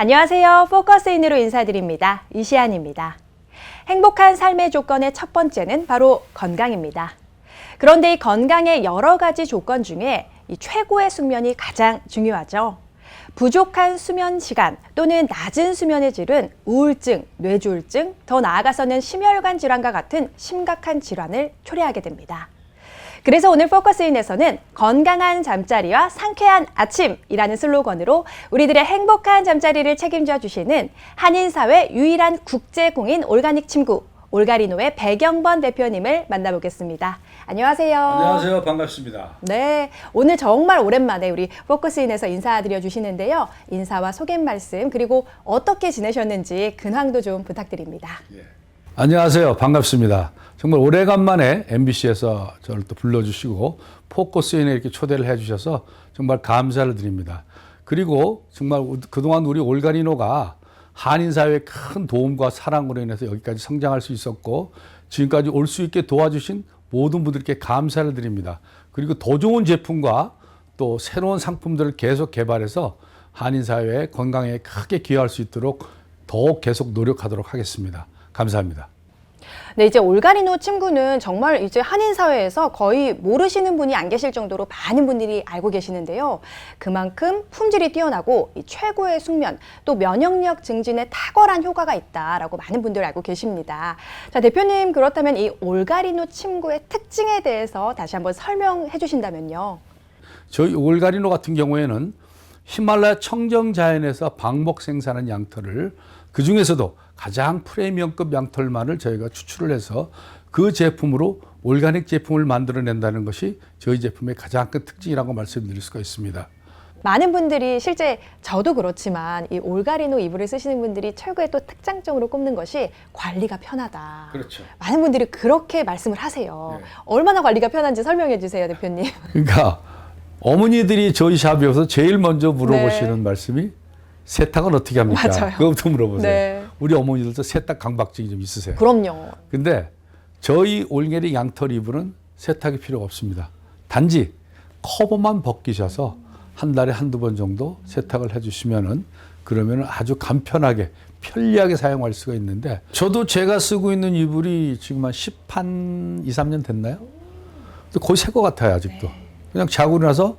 안녕하세요. 포커스인으로 인사드립니다. 이시안입니다. 행복한 삶의 조건의 첫 번째는 바로 건강입니다. 그런데 이 건강의 여러 가지 조건 중에 이 최고의 숙면이 가장 중요하죠. 부족한 수면 시간 또는 낮은 수면의 질은 우울증, 뇌졸중, 더 나아가서는 심혈관 질환과 같은 심각한 질환을 초래하게 됩니다. 그래서 오늘 포커스인에서는 건강한 잠자리와 상쾌한 아침이라는 슬로건으로 우리들의 행복한 잠자리를 책임져 주시는 한인사회 유일한 국제공인 올가닉 침구 올가리노의 배경번 대표님을 만나보겠습니다. 안녕하세요. 안녕하세요. 반갑습니다. 네, 오늘 정말 오랜만에 우리 포커스인에서 인사드려 주시는데요. 인사와 소개 말씀 그리고 어떻게 지내셨는지 근황도 좀 부탁드립니다. 예. 안녕하세요. 반갑습니다. 정말 오래간만에 MBC에서 저를 또 불러주시고 포커스인에 이렇게 초대를 해주셔서 정말 감사를 드립니다. 그리고 정말 그동안 우리 올가리노가 한인 사회의 큰 도움과 사랑으로 인해서 여기까지 성장할 수 있었고 지금까지 올 수 있게 도와주신 모든 분들께 감사를 드립니다. 그리고 더 좋은 제품과 또 새로운 상품들을 계속 개발해서 한인 사회의 건강에 크게 기여할 수 있도록 더욱 계속 노력하도록 하겠습니다. 감사합니다. 네, 이제 올가리노 침구는 정말 이제 한인 사회에서 거의 모르시는 분이 안 계실 정도로 많은 분들이 알고 계시는데요. 그만큼 품질이 뛰어나고 이 최고의 숙면 또 면역력 증진에 탁월한 효과가 있다라고 많은 분들 알고 계십니다. 자, 대표님 그렇다면 이 올가리노 침구의 특징에 대해서 다시 한번 설명해 주신다면요. 저희 올가리노 같은 경우에는 히말라야 청정 자연에서 방목 생산한 양털을 그 중에서도 가장 프리미엄급 양털만을 저희가 추출을 해서 그 제품으로 올가닉 제품을 만들어낸다는 것이 저희 제품의 가장 큰 특징이라고 말씀드릴 수가 있습니다. 많은 분들이 실제 저도 그렇지만 이 올가리노 이불을 쓰시는 분들이 최고의 또 특장점으로 꼽는 것이 관리가 편하다. 그렇죠. 많은 분들이 그렇게 말씀을 하세요. 네. 얼마나 관리가 편한지 설명해 주세요, 대표님. 그러니까 어머니들이 저희 샵에 와서 제일 먼저 물어보시는 네. 말씀이 세탁은 어떻게 합니까? 맞아요. 그거부터 물어보세요. 네. 우리 어머니들도 세탁 강박증이 좀 있으세요. 그럼요. 근데 저희 올게리 양털 이불은 세탁이 필요가 없습니다. 단지 커버만 벗기셔서 한 달에 한두 번 정도 세탁을 해주시면은 그러면은 아주 간편하게 편리하게 사용할 수가 있는데 저도 제가 쓰고 있는 이불이 지금 한 10한 2, 3년 됐나요? 근데 거의 새거 같아요 아직도. 그냥 자고 일어나서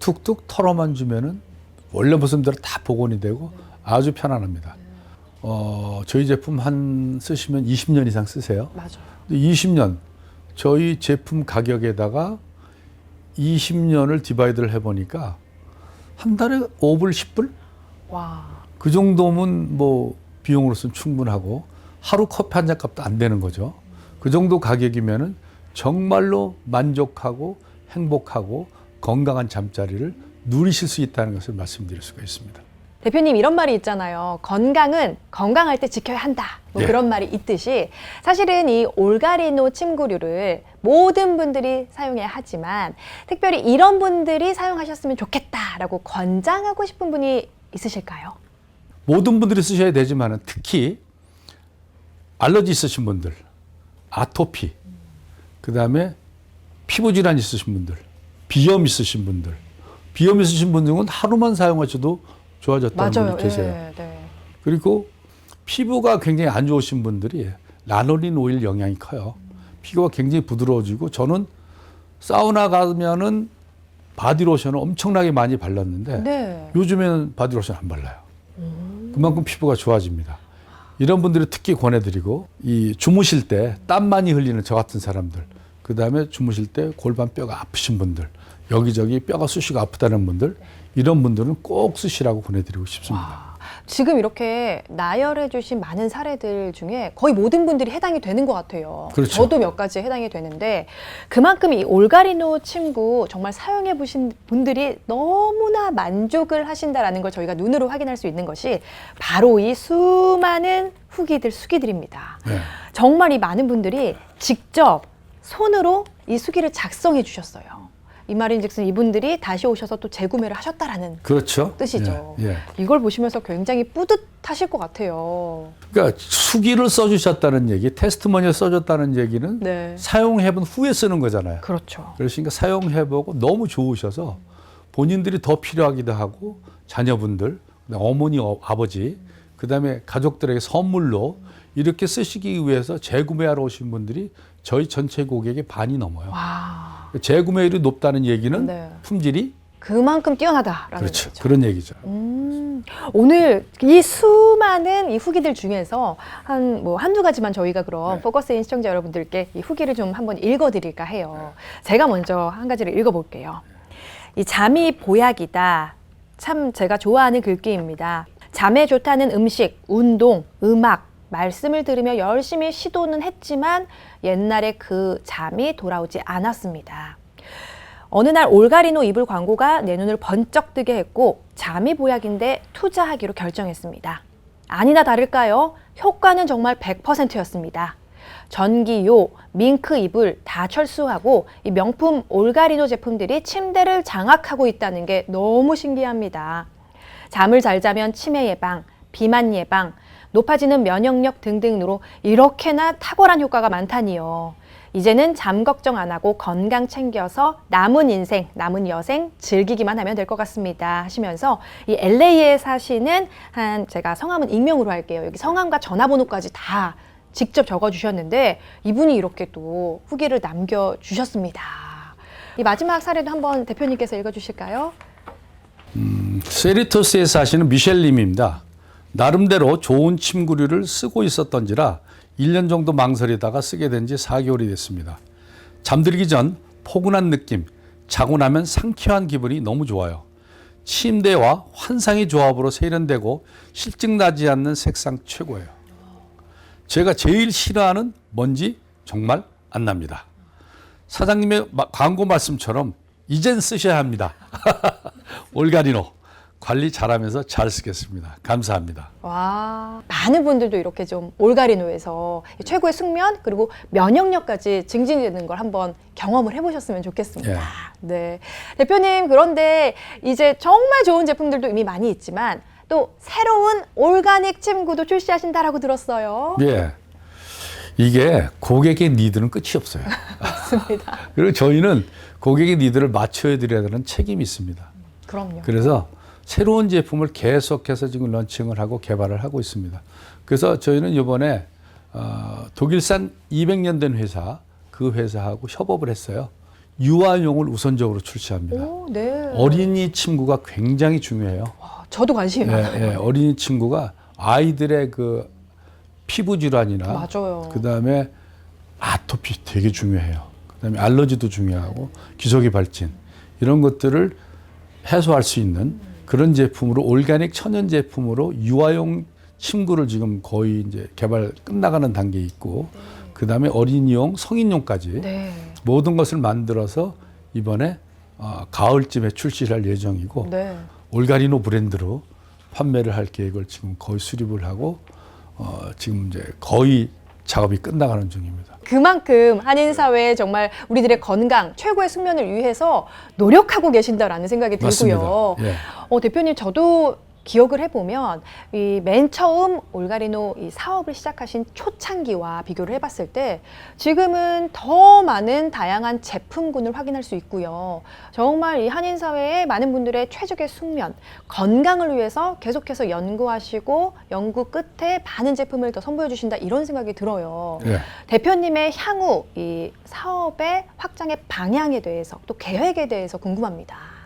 툭툭 털어만 주면은 원래 모습 대로 다 복원이 되고 아주 편안합니다. 어, 저희 제품 한 쓰시면 20년 이상 쓰세요. 맞아요. 20년 저희 제품 가격에다가 20년을 디바이드를 해보니까 한 달에 5불, 10불 와. 그 정도면 뭐 비용으로서는 충분하고 하루 커피 한 잔 값도 안 되는 거죠. 그 정도 가격이면은 정말로 만족하고 행복하고 건강한 잠자리를 누리실 수 있다는 것을 말씀드릴 수가 있습니다. 대표님 이런 말이 있잖아요. 건강은 건강할 때 지켜야 한다. 뭐 예. 그런 말이 있듯이 사실은 이 올가리노 침구류를 모든 분들이 사용해야 하지만 특별히 이런 분들이 사용하셨으면 좋겠다라고 권장하고 싶은 분이 있으실까요? 모든 분들이 쓰셔야 되지만 특히 알러지 있으신 분들, 아토피, 그 다음에 피부 질환 있으신 분들, 비염 있으신 분들, 비염 있으신 분들은 하루만 사용하셔도 좋아졌다는 분이 계세요. 예, 네. 그리고 피부가 굉장히 안 좋으신 분들이 라놀린 오일 영향이 커요. 피부가 굉장히 부드러워지고 저는 사우나 가면은 바디로션을 엄청나게 많이 발랐는데 네. 요즘에는 바디로션 안 발라요. 그만큼 피부가 좋아집니다. 이런 분들이 특히 권해드리고 이 주무실 때 땀 많이 흘리는 저 같은 사람들, 그 다음에 주무실 때 골반 뼈가 아프신 분들, 여기저기 뼈가 쑤시고 아프다는 분들, 이런 분들은 꼭 쓰시라고 권해드리고 싶습니다. 지금 이렇게 나열해 주신 많은 사례들 중에 거의 모든 분들이 해당이 되는 것 같아요. 그렇죠. 저도 몇 가지 해당이 되는데 그만큼 이 올가리노 침구 정말 사용해 보신 분들이 너무나 만족을 하신다라는 걸 저희가 눈으로 확인할 수 있는 것이 바로 이 수많은 후기들, 수기들입니다. 네. 정말 이 많은 분들이 직접 손으로 이 수기를 작성해 주셨어요. 이 말인즉슨 이분들이 다시 오셔서 또 재구매를 하셨다라는 그렇죠. 뜻이죠. 예, 예. 이걸 보시면서 굉장히 뿌듯하실 것 같아요. 그러니까 수기를 써주셨다는 얘기, 테스트머니를 써줬다는 얘기는 네. 사용해본 후에 쓰는 거잖아요. 그렇죠. 그러시니까 사용해보고 너무 좋으셔서 본인들이 더 필요하기도 하고 자녀분들, 어머니, 어, 아버지, 그 다음에 가족들에게 선물로 이렇게 쓰시기 위해서 재구매하러 오신 분들이 저희 전체 고객의 반이 넘어요. 와. 재구매율이 높다는 얘기는 네. 품질이 그만큼 뛰어나다라는 그렇죠. 거죠. 그런 얘기죠. 음, 오늘 이 수많은 이 후기들 중에서 한 뭐 한두 가지만 저희가 그럼 네. 포커스인 시청자 여러분들께 이 후기를 좀 한번 읽어드릴까 해요. 제가 먼저 한 가지를 읽어볼게요. 이 잠이 보약이다. 참 제가 좋아하는 글귀입니다. 잠에 좋다는 음식, 운동, 음악, 말씀을 들으며 열심히 시도는 했지만 옛날에 그 잠이 돌아오지 않았습니다. 어느 날 올가리노 이불 광고가 내 눈을 번쩍 뜨게 했고 잠이 보약인데 투자하기로 결정했습니다. 아니나 다를까요? 효과는 정말 100%였습니다. 전기요, 밍크 이불 다 철수하고 이 명품 올가리노 제품들이 침대를 장악하고 있다는 게 너무 신기합니다. 잠을 잘 자면 치매 예방, 비만 예방, 높아지는 면역력 등등으로 이렇게나 탁월한 효과가 많다니요. 이제는 잠 걱정 안 하고 건강 챙겨서 남은 인생, 남은 여생 즐기기만 하면 될 것 같습니다. 하시면서 이 LA에 사시는 한 제가 성함은 익명으로 할게요. 여기 성함과 전화번호까지 다 직접 적어 주셨는데 이분이 이렇게 또 후기를 남겨 주셨습니다. 이 마지막 사례도 한번 대표님께서 읽어 주실까요? 세리토스에 사시는 미셸님입니다. 나름대로 좋은 침구류를 쓰고 있었던지라 1년 정도 망설이다가 쓰게 된 지 4개월이 됐습니다. 잠들기 전 포근한 느낌, 자고 나면 상쾌한 기분이 너무 좋아요. 침대와 환상의 조합으로 세련되고 실증 나지 않는 색상 최고예요. 제가 제일 싫어하는 먼지 정말 안 납니다. 사장님의 마- 광고 말씀처럼 이젠 쓰셔야 합니다. 올가리노 관리 잘하면서 잘 쓰겠습니다. 감사합니다. 와, 많은 분들도 이렇게 좀 올가리노에서 최고의 숙면 그리고 면역력까지 증진되는 걸 한번 경험을 해보셨으면 좋겠습니다. 예. 네, 대표님 그런데 이제 정말 좋은 제품들도 이미 많이 있지만 또 새로운 올가닉 침구도 출시하신다라고 들었어요. 예. 이게 고객의 니드는 끝이 없어요. 맞습니다. 그리고 저희는 고객의 니드를 맞춰야 드려야 되는 책임이 있습니다. 그럼요. 그래서 새로운 제품을 계속해서 지금 런칭을 하고 개발을 하고 있습니다. 그래서 저희는 이번에 어, 독일산 200년 된 회사 그 회사하고 협업을 했어요. 유아용을 우선적으로 출시합니다. 오, 네. 어린이 침구가 굉장히 중요해요. 와, 저도 관심이 예, 많아요. 예, 어린이 친구가 아이들의 그 피부 질환이나 맞아요. 그다음에 아토피 되게 중요해요. 그다음에 알러지도 중요하고 기저귀 발진 이런 것들을 해소할 수 있는 그런 제품으로 올가닉 천연 제품으로 유아용 침구를 지금 거의 이제 개발 끝나가는 단계에 있고 그다음에 어린이용 성인용까지 네. 모든 것을 만들어서 이번에 어, 가을쯤에 출시를 할 예정이고 네. 올가리노 브랜드로 판매를 할 계획을 지금 거의 수립을 하고 어, 지금 이제 거의 작업이 끝나가는 중입니다. 그만큼 한인 사회에 정말 우리들의 건강, 최고의 숙면을 위해서 노력하고 계신다라는 생각이 들고요. 맞습니다. 예. 어, 대표님 저도 기억을 해보면 이 맨 처음 올가리노 이 사업을 시작하신 초창기와 비교를 해봤을 때 지금은 더 많은 다양한 제품군을 확인할 수 있고요. 정말 이 한인 사회의 많은 분들의 최적의 숙면, 건강을 위해서 계속해서 연구하시고 연구 끝에 많은 제품을 더 선보여 주신다 이런 생각이 들어요. 예. 대표님의 향후 이 사업의 확장의 방향에 대해서 또 계획에 대해서 궁금합니다.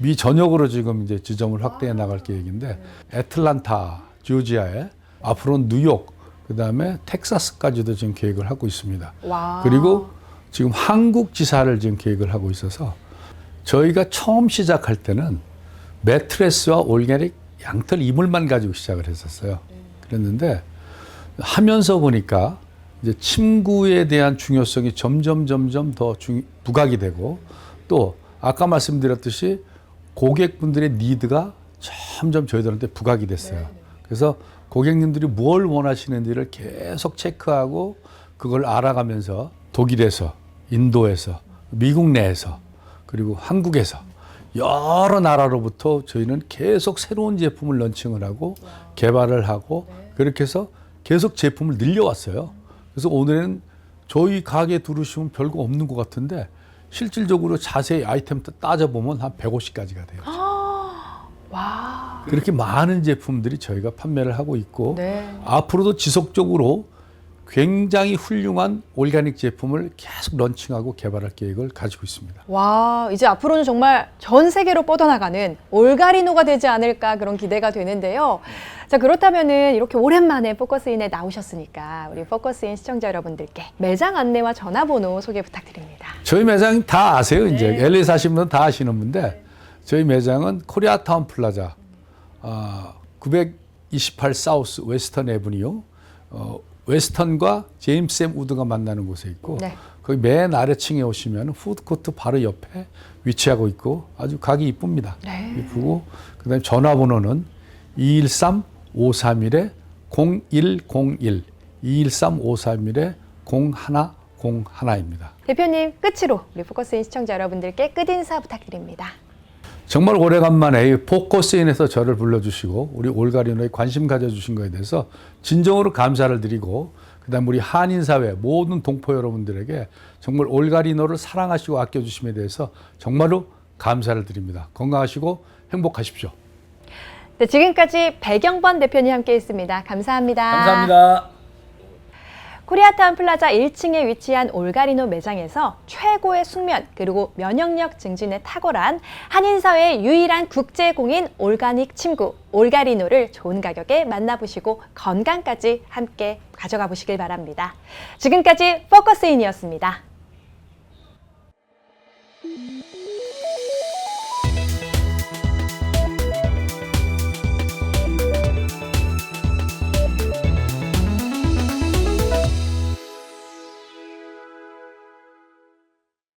미 전역으로 지금 이제 지점을 확대해 나갈 계획인데 애틀란타, 조지아에 앞으로는 뉴욕, 그다음에 텍사스까지도 지금 계획을 하고 있습니다. 와. 그리고 지금 한국 지사를 지금 계획을 하고 있어서 저희가 처음 시작할 때는 매트레스와 올게닉 양털 이물만 가지고 시작을 했었어요. 그랬는데 하면서 보니까 이제 침구에 대한 중요성이 점점 점점 더 중, 부각이 되고 또 아까 말씀드렸듯이 고객분들의 니드가 점점 저희들한테 부각이 됐어요. 그래서 고객님들이 뭘 원하시는지를 계속 체크하고 그걸 알아가면서 독일에서 인도에서 미국 내에서 그리고 한국에서 여러 나라로부터 저희는 계속 새로운 제품을 런칭을 하고 개발을 하고 그렇게 해서 계속 제품을 늘려왔어요. 그래서 오늘은 저희 가게 들으시면 별거 없는 것 같은데 실질적으로 자세히 아이템 따져보면 한 150가지가 돼요. 와. 그렇게 많은 제품들이 저희가 판매를 하고 있고 네. 앞으로도 지속적으로 굉장히 훌륭한 올가닉 제품을 계속 런칭하고 개발할 계획을 가지고 있습니다. 와, 이제 앞으로는 정말 전 세계로 뻗어나가는 올가리노가 되지 않을까 그런 기대가 되는데요. 자, 그렇다면은 이렇게 오랜만에 포커스인에 나오셨으니까 우리 포커스인 시청자 여러분들께 매장 안내와 전화번호 소개 부탁드립니다. 저희 매장 다 아세요. 이제 네. LA 사시는 분은 다 아시는 분인데 저희 매장은 코리아타운 플라자 아, 928 사우스 웨스턴 에브니오 어, 웨스턴과 제임스 샘 우드가 만나는 곳에 있고 네. 거기 맨 아래층에 오시면 푸드코트 바로 옆에 위치하고 있고 아주 가기 이쁩니다. 네. 이쁘고 그다음에 전화번호는 213 531에 0101 213 531에 0101 입니다. 대표님 끝으로 우리 포커스인 시청자 여러분들께 끝인사 부탁드립니다. 정말 오래간만에 이 포커스인에서 저를 불러주시고 우리 올가리노에 관심 가져주신 거에 대해서 진정으로 감사를 드리고 그다음 우리 한인 사회 모든 동포 여러분들에게 정말 올가리노를 사랑하시고 아껴주심에 대해서 정말로 감사를 드립니다. 건강하시고 행복하십시오. 네, 지금까지 배경번 대표님 함께 했습니다. 감사합니다. 감사합니다. 코리아타운 플라자 1층에 위치한 올가리노 매장에서 최고의 숙면 그리고 면역력 증진에 탁월한 한인사회의 유일한 국제공인 올가닉 침구 올가리노를 좋은 가격에 만나보시고 건강까지 함께 가져가 보시길 바랍니다. 지금까지 포커스인이었습니다.